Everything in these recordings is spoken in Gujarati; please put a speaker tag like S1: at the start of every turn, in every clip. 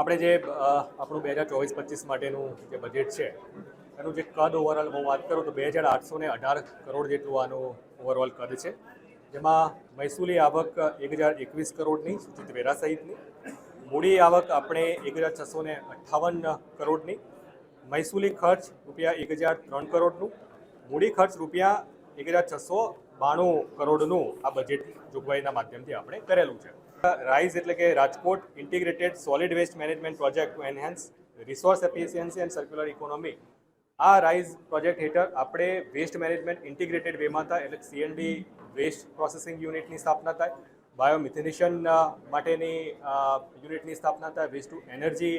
S1: આપણે જે આપણું બે હજાર ચોવીસ પચીસ માટેનું જે બજેટ છે, એનું જે કદ ઓવરઓલ હું વાત કરું તો બે હજાર આઠસો ને અઢાર કરોડ જેટલું આનું ઓવરઓલ કદ છે. જેમાં મહેસૂલી આવક એક હજાર એકવીસ કરોડની, સૂચિત વેરા સહિતની. મૂડી આવક આપણે એક હજાર છસો ને અઠ્ઠાવન કરોડની. મહેસૂલી ખર્ચ રૂપિયા એક હજાર ત્રણ કરોડનું. મૂડી ખર્ચ રૂપિયા એક હજાર છસો બાણું કરોડનું આ બજેટ જોગવાઈના માધ્યમથી આપણે કરેલું છે. રાઇઝ એટલે કે Rajkot integrated solid waste management project to enhance resource efficiency and circular economy આ રાઇઝ પ્રોજેક્ટ હેઠળ આપણે વેસ્ટ મેનેજમેન્ટ ઇન્ટિગ્રેટેડ વેમાં થાય એટલે સીએનડી વેસ્ટ પ્રોસેસિંગ યુનિટની સ્થાપના થાય. બાયોમિથેનેશન માટેની યુનિટની સ્થાપના થાય. વેસ્ટ ટુ એનર્જી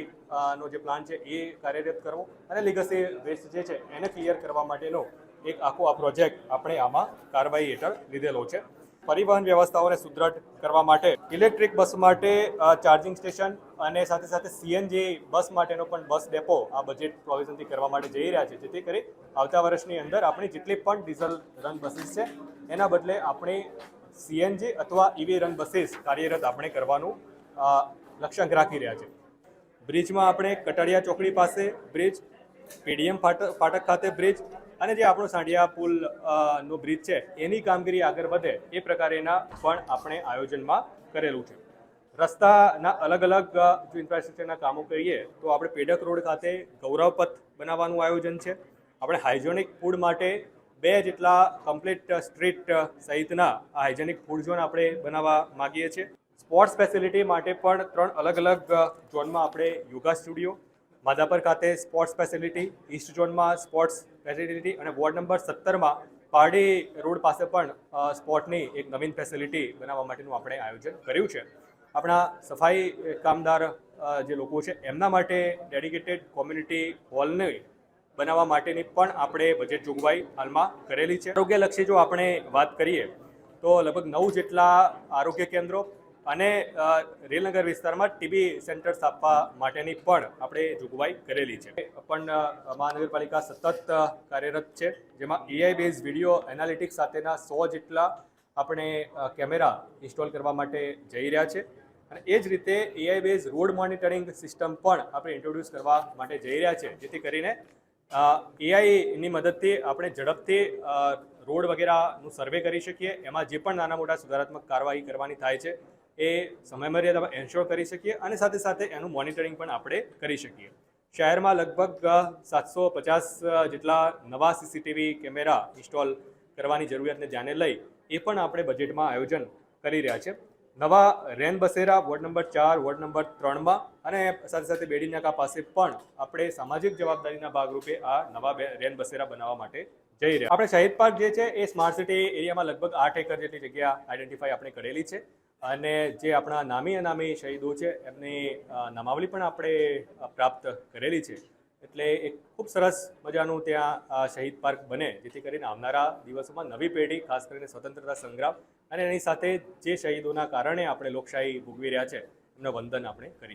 S1: નો જે પ્લાન છે એ કાર્યરત કરવો. અને લીગસી વેસ્ટ જે છે એને ક્લિયર કરવા માટેનો એક આખો આ પ્રોજેક્ટ આપણે આમાં કાર્યવાહી હેઠળ લીધેલો છે. પરિવહન વ્યવસ્થાઓને સુદૃઢ કરવા માટે ઇલેક્ટ્રિક બસ માટે ચાર્જિંગ સ્ટેશન અને સાથે સાથે સીએનજી બસ માટેનો પણ બસ ડેપો આ બજેટ પ્રોવિઝનથી કરવા માટે જઈ રહ્યા છે. જેથી કરી આવતા વર્ષની અંદર આપણી જેટલી પણ ડીઝલ રન બસીસ છે, એના બદલે આપણી સીએનજી અથવા ઈવી રન બસીસ કાર્યરત આપણે કરવાનું લક્ષ્યાંક રાખી રહ્યા છે. બ્રિજમાં આપણે કટાડિયા ચોકડી પાસે બ્રિજ પીડીએમ ફાટક ફાટક ખાતે બ્રિજ અને જે આપણો સાંઢિયા પુલ નો બ્રિજ છે, એની કામગીરી આગળ વધે એ પ્રકારેના પણ આપણે આયોજનમાં કરેલું છે. રસ્તાના અલગ અલગ જો ઇન્ફ્રાસ્ટ્રક્ચરના કામો કરીએ, તો આપણે પેડક રોડ ખાતે ગૌરવપથ બનાવવાનું આયોજન છે. આપણે હાઇજેનિક ફૂડ માટે બે જેટલા કમ્પ્લીટ સ્ટ્રીટ સહિતના આ હાઇજેનિક ફૂડ ઝોન આપણે બનાવવા માગીએ છીએ. સ્પોર્ટ્સ ફેસિલિટી માટે પણ ત્રણ અલગ અલગ ઝોનમાં આપણે યોગા સ્ટુડિયો માધાપર ખાતે સ્પોર્ટ્સ ફેસિલિટી ઈસ્ટ ઝોનમાં સ્પોર્ટ્સ ફેસિલિટી અને વોર્ડ નંબર સત્તરમાં પારડી રોડ પાસે પણ સ્પોર્ટની એક નવીન ફેસિલિટી બનાવવા માટેનું આપણે આયોજન કર્યું છે. આપણા સફાઈ કામદાર જે લોકો છે, એમના માટે ડેડિકેટેડ કોમ્યુનિટી હોલને બનાવવા માટેની પણ આપણે બજેટ જોગવાઈ હાલમાં કરેલી છે. આરોગ્યલક્ષી જો આપણે વાત કરીએ, તો લગભગ નવ જેટલા આરોગ્ય કેન્દ્રો અને રેલનગર વિસ્તારમાં ટીબી સેન્ટર સ્થાપવા માટેની પણ આપણે જોગવાઈ કરેલી છે. પણ મહાનગરપાલિકા સતત કાર્યરત છે. જેમાં એઆઈ બેઝ વીડિયો એનાલિટિક્સ સાથેના સો જેટલા આપણે કેમેરા ઇન્સ્ટોલ કરવા માટે જઈ રહ્યા છે. અને એ જ રીતે AI base road monitoring system પણ આપણે ઇન્ટ્રોડ્યુસ કરવા માટે જઈ રહ્યા છે. જેથી કરીને એઆઈની મદદથી આપણે ઝડપથી રોડ વગેરેનું સર્વે કરી શકીએ. એમાં જે પણ નાના મોટા સુધારાત્મક કાર્યવાહી કરવાની થાય છે એ સમયમર્યાદામાં એન્શ્યોર કરી શકીએ અને સાથે સાથે એનું મોનિટરિંગ પણ આપણે કરી શકીએ. શહેરમાં લગભગ સાતસો પચાસ જેટલા નવા સીસીટીવી કેમેરા ઇન્સ્ટોલ કરવાની જરૂરિયાતને ધ્યાને લઈ એ પણ આપણે બજેટમાં આયોજન કરી રહ્યા છે. નવા રેન બસેરા, વોર્ડ નંબર ચાર, વોર્ડ નંબર ત્રણમાં અને સાથે સાથે બેડીનાકા પાસે પણ આપણે સામાજિક જવાબદારીના ભાગરૂપે આ નવા રેન બસેરા બનાવવા માટે જઈ રહ્યા. આપણે શહીદ પાર્ક જે છે એ સ્માર્ટ સિટી એરિયામાં લગભગ આઠ એકર જેટલી જગ્યા આઈડેન્ટિફાઈ આપણે કરેલી છે. અને જે આપણા નામી અનામી શહીદો છે, એમની નામાવલી પણ આપણે પ્રાપ્ત કરેલી છે. એટલે એક ખૂબ સરસ મજાનું ત્યાં શહીદ પાર્ક બને, જેથી કરીને આવનારા દિવસોમાં નવી પેઢી, ખાસ કરીને સ્વતંત્રતા સંગ્રામ અને એની સાથે જે શહીદોના કારણે આપણે લોકશાહી ભોગવી રહ્યા છે, એમનું વંદન આપણે કરી શકીએ